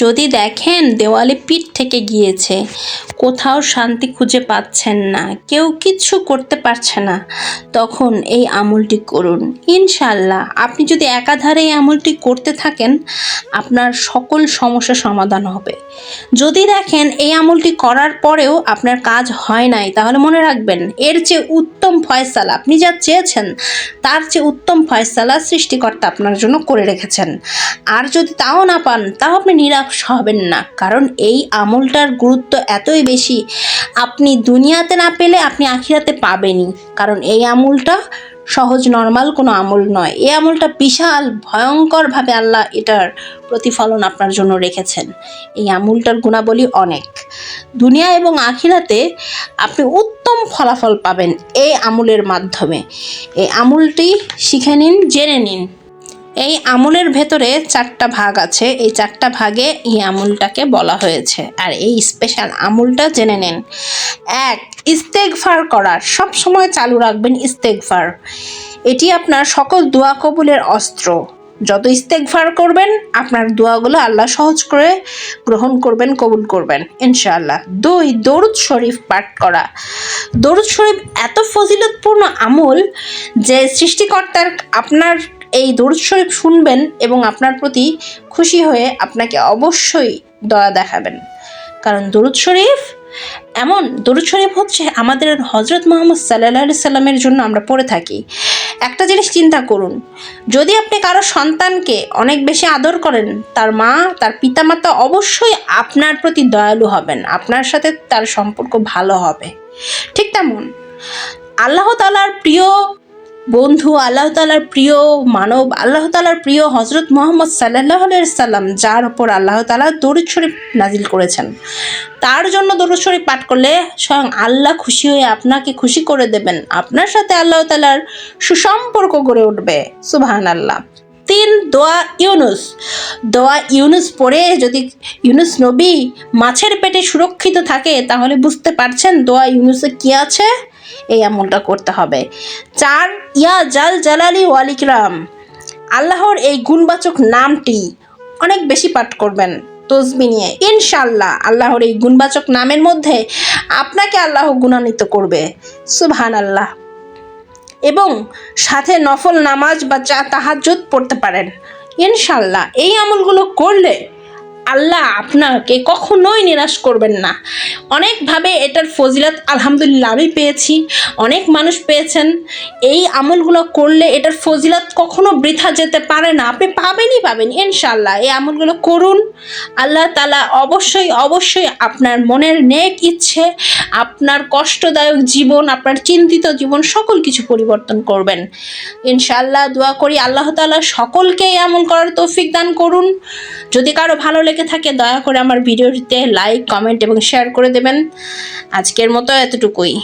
যদি দেখেন দেওয়ালে পিঠ থেকে গিয়েছে, কোথাও শান্তি খুঁজে পাচ্ছেন না, কেউ কিচ্ছু করতে পারছে না, তখন এই আমলটি করুন। ইনশাল্লাহ আপনি যদি একাধারে এই আমলটি করতে থাকেন, আপনার সকল সমস্যা সমাধান হবে। যদি দেখেন এই আমলটি করার পরেও আপনার কাজ হয় নাই, তাহলে মনে রাখবেন, এর চেয়ে উত্তম ফয়সালা আপনি যা চেয়েছেন, তার চেয়ে উত্তম ফয়সালা সৃষ্টিকর্তা আপনার জন্য করে রেখেছেন। আর যদি তাও না পান, তাও আপনি নিরাশ হবেন না। কারণ এই আমলটার গুরুত্ব এতই বেশি, আপনি দুনিয়াতে না পেলে আপনি আখিরাতে পাবেনই। কারণ এই আমলটা সহজ, নর্মাল কোনো আমল নয়। এই আমলটা বিশাল, ভয়ঙ্করভাবে আল্লাহ এটার প্রতিফলন আপনার জন্য রেখেছেন। এই আমলটার গুণাবলী অনেক। দুনিয়া এবং আখিরাতে আপনি উত্তম ফলাফল পাবেন এই আমলের মাধ্যমে। এই আমলটি শিখে নিন, জেনে নিন। এই আমলের ভেতরে চারটা ভাগ আছে। এই চারটা ভাগে এই আমলটাকে বলা হয়েছে। আর এই স্পেশাল আমলটা জেনে নিন। এক, ইস্তেগফার করার। সব সময় চালু রাখবেন ইস্তেগফার। এটি আপনার সকল দোয়া কবুলের অস্ত্র। যত ইস্তেগফার করবেন, আপনার দোয়াগুলো আল্লাহ সহজ করে গ্রহণ করবেন, কবুল করবেন, ইনশাআল্লাহ। দুই, দরুদ শরীফ পাঠ করা। দরুদ শরীফ এত ফজিলতপূর্ণ আমল যে সৃষ্টিকর্তার আপনার এই দরুদ শরীফ শুনবেন এবং আপনার প্রতি খুশি হয়ে আপনাকে অবশ্যই দয়া দেখাবেন। কারণ দরুদ শরীফ, এমন দরুদ শরীফ হচ্ছে আমাদের হজরত মোহাম্মদ সাল্লাহ সাল্লামের জন্য আমরা পড়ে থাকি। একটা জিনিস চিন্তা করুন, যদি আপনি কারও সন্তানকে অনেক বেশি আদর করেন, তার মা, তার পিতামাতা অবশ্যই আপনার প্রতি দয়ালু হবেন, আপনার সাথে তার সম্পর্ক ভালো হবে। ঠিক তেমন, আল্লাহ তালার প্রিয় বন্ধু আল্লাহ তালার প্রিয় মানব, আল্লাহ তালার প্রিয় হজরত মোহাম্মদ সাল্লাহ সাল্লাম যার ওপর আল্লাহ তালা দরুদ শরীফ নাজিল করেছেন। তার জন্য দরুদ শরীফ পাঠ করলে স্বয়ং আল্লাহ খুশি হয়ে আপনাকে খুশি করে দেবেন। আপনার সাথে আল্লাহ তালার সুসম্পর্ক গড়ে উঠবে। সুবাহান আল্লাহ তিন, দোয়া ইউনুস। দোয়া ইউনুস পড়ে যদি ইউনুস নবী মাছের পেটে সুরক্ষিত থাকে, তাহলে বুঝতে পারছেন দোয়া ইউনুসে কি আছে? এই আমলটা করতে হবে। চার, ইয়া জাল জালালি ওয়ালিকরাম আল্লাহর এই গুণবাচক নামটি অনেক বেশি পাঠ করবেন তসবি নিয়ে। ইনশাল্লাহ আল্লাহর এই গুণবাচক নামের মধ্যে আপনাকে আল্লাহ গুণান্বিত করবে। সুবহান আল্লাহ এবং সাথে নফল নামাজ বা চা তাহাজ্জুদ পড়তে পারেন। ইনশাল্লাহ এই আমলগুলো করলে আল্লাহ আপনাকে কখনোই নিরাশ করবেন না। অনেকভাবে এটার ফজিলত আলহামদুলিল্লাহ আমি পেয়েছি, অনেক মানুষ পেয়েছেন। এই আমলগুলো করলে এটার ফজিলত কখনো বৃথা যেতে পারে না। আপনি পাবেনই পাবেন ইনশাল্লাহ এই আমলগুলো করুন। আল্লাহ তালা অবশ্যই অবশ্যই আপনার মনের নেক ইচ্ছে, আপনার কষ্টদায়ক জীবন, আপনার চিন্তিত জীবন সকল কিছু পরিবর্তন করবেন। ইনশাল্লাহ দোয়া করি আল্লাহ তালা সকলকে এই আমল করার তৌফিক দান করুন। যদি কারও ভালো লেগে থাকে দয়া করে আমার ভিডিওটিতে লাইক কমেন্ট এবং শেয়ার করে দেবেন। আজকের মতো এতটুকুই।